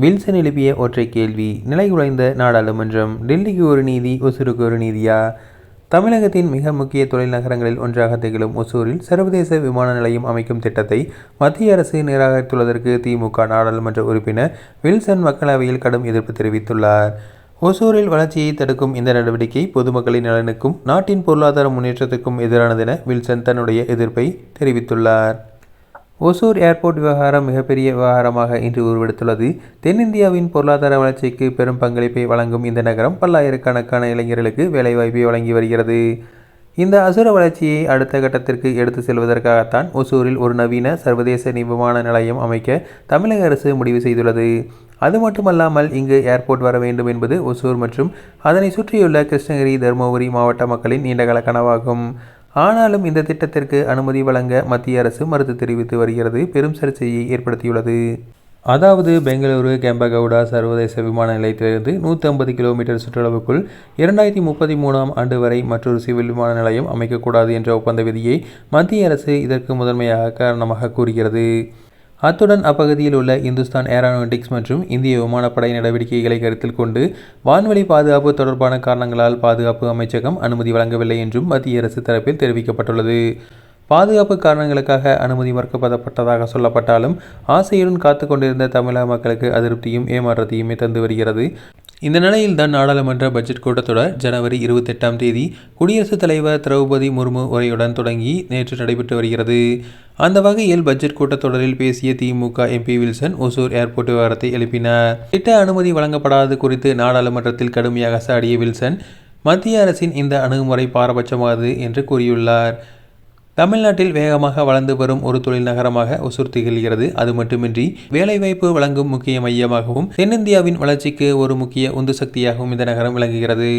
Wilson எழுப்பிய ஒற்றை கேள்வி நிலை குலைந்த நாடாளுமன்றம் டெல்லிக்கு ஒரு நீதி ஒசூருக்கு ஒரு நீதியா? தமிழகத்தின் மிக முக்கிய தொழில் நகரங்களில் ஒன்றாக திகழும் ஒசூரில் சர்வதேச விமான நிலையம் அமைக்கும் திட்டத்தை மத்திய அரசு நிராகரித்துள்ளதற்கு திமுக நாடாளுமன்ற உறுப்பினர் வில்சன் மக்களவையில் கடும் எதிர்ப்பு தெரிவித்துள்ளார். ஒசூரில் வளர்ச்சியை தடுக்கும் இந்த நடவடிக்கை பொதுமக்களின் நலனுக்கும் நாட்டின் பொருளாதார முன்னேற்றத்திற்கும் எதிரானதென வில்சன் தன்னுடைய எதிர்ப்பை தெரிவித்துள்ளார். ஒசூர் ஏர்போர்ட் விவகாரம் மிகப்பெரிய விவகாரமாக இன்று உருவெடுத்துள்ளது. தென்னிந்தியாவின் பொருளாதார வளர்ச்சிக்கு பெரும் பங்களிப்பை வழங்கும் இந்த நகரம் பல்லாயிரக்கணக்கான இளைஞர்களுக்கு வேலைவாய்ப்பை வழங்கி வருகிறது. இந்த அசுர வளர்ச்சியை அடுத்த கட்டத்திற்கு எடுத்து செல்வதற்காகத்தான் ஒசூரில் ஒரு நவீன சர்வதேச விமான நிலையம் அமைக்க தமிழக அரசு முடிவு செய்துள்ளது. அது மட்டுமல்லாமல் இங்கு ஏர்போர்ட் வர வேண்டும் என்பது ஒசூர் மற்றும் அதனை சுற்றியுள்ள கிருஷ்ணகிரி தருமபுரி மாவட்ட மக்களின் நீண்டகால கனவாகும். ஆனாலும் இந்த திட்டத்திற்கு அனுமதி வழங்க மத்திய அரசு மறுத்து தெரிவித்து வருகிறது. பெரும் சர்ச்சையை ஏற்படுத்தியுள்ளது. அதாவது பெங்களூரு கெம்பகவுடா சர்வதேச விமான நிலையத்திலிருந்து நூற்றி ஐம்பது கிலோமீட்டர் சுற்றளவுக்குள் இரண்டாயிரத்தி முப்பத்தி மூணாம் ஆண்டு வரை மற்றொரு சிவில் விமான நிலையம் அமைக்கக்கூடாது என்ற ஒப்பந்த விதியை மத்திய அரசு இதற்கு முதன்மையாக காரணமாக கூறுகிறது. அத்துடன் அப்பகுதியில் உள்ள இந்துஸ்தான் ஏரோநாட்டிக்ஸ் மற்றும் இந்திய விமானப்படை நடவடிக்கைகளை கருத்தில் கொண்டு வான்வெளி பாதுகாப்பு தொடர்பான காரணங்களால் பாதுகாப்பு அமைச்சகம் அனுமதி வழங்கவில்லை என்றும் மத்திய அரசு தரப்பில் தெரிவிக்கப்பட்டுள்ளது. பாதுகாப்பு காரணங்களுக்காக அனுமதி மறுக்கப்படப்பட்டதாக சொல்லப்பட்டாலும் ஆசையுடன் காத்து கொண்டிருந்த தமிழக மக்களுக்கு அதிருப்தியும் ஏமாற்றத்தையுமே தந்து வருகிறது. இந்த நிலையில் தான் நாடாளுமன்ற பட்ஜெட் கூட்டத்தொடர் ஜனவரி இருபத்தெட்டாம் தேதி குடியரசுத் தலைவர் திரௌபதி முர்மு உரையுடன் தொடங்கி நேற்று நடைபெற்று வருகிறது. அந்த வகையில் பட்ஜெட் கூட்டத்தொடரில் பேசிய DMK MP Wilson Hosur airport விவகாரத்தை எழுப்பினார். திட்ட அனுமதி வழங்கப்படாதது குறித்து நாடாளுமன்றத்தில் கடுமையாக சாடிய வில்சன் மத்திய அரசின் இந்த அணுகுமுறை பாரபட்சமானது என்று கூறியுள்ளார். தமிழ்நாட்டில் வேகமாக வளர்ந்து வரும் ஒரு தொழில் நகரமாக ஒசூர் திகழ்கிறது. அது மட்டுமின்றி வேலைவாய்ப்பு வழங்கும் முக்கிய மையமாகவும் தென்னிந்தியாவின் வளர்ச்சிக்கு ஒரு முக்கிய உந்து சக்தியாகவும் இந்த நகரம் விளங்குகிறது.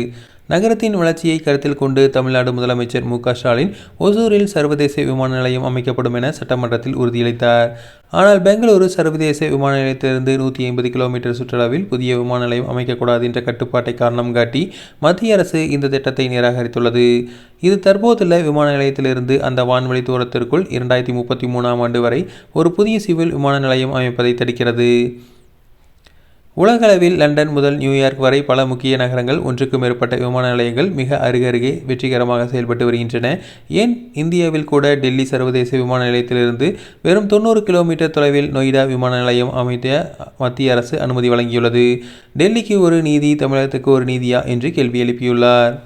நகரத்தின் வளர்ச்சியை கருத்தில் கொண்டு தமிழ்நாடு முதலமைச்சர் மு ஸ்டாலின் ஒசூரில் சர்வதேச விமான நிலையம் அமைக்கப்படும் என சட்டமன்றத்தில் உறுதியளித்தார். ஆனால் பெங்களூரு சர்வதேச விமான நிலையத்திலிருந்து நூற்றி ஐம்பது கிலோமீட்டர் சுற்றளவில் புதிய விமான நிலையம் அமைக்கக்கூடாது என்ற கட்டுப்பாட்டை காரணம் காட்டி மத்திய அரசு இந்த திட்டத்தை நிராகரித்துள்ளது. இது தற்போதுள்ள விமான நிலையத்திலிருந்து அந்த வான்வழி தூரத்திற்குள் இரண்டாயிரத்தி முப்பத்தி மூணாம் ஆண்டு வரை ஒரு புதிய சிவில் விமான நிலையம் அமைப்பதை தடுக்கிறது. உலகளவில் லண்டன் முதல் நியூயார்க் வரை பல முக்கிய நகரங்கள் ஒன்றுக்கும் மேற்பட்ட விமான நிலையங்கள் மிக அருகருகே வெற்றிகரமாக செயல்பட்டு வருகின்றன. ஏன்? இந்தியாவில் கூட டெல்லி சர்வதேச விமான நிலையத்திலிருந்து வெறும் தொண்ணூறு கிலோமீட்டர் தொலைவில் நொய்டா விமான நிலையம் அமைத்த மத்திய அரசு அனுமதி வழங்கியுள்ளது. டெல்லிக்கு ஒரு நீதி தமிழகத்துக்கு ஒரு நீதியா? என்று கேள்வி எழுப்பியுள்ளார்.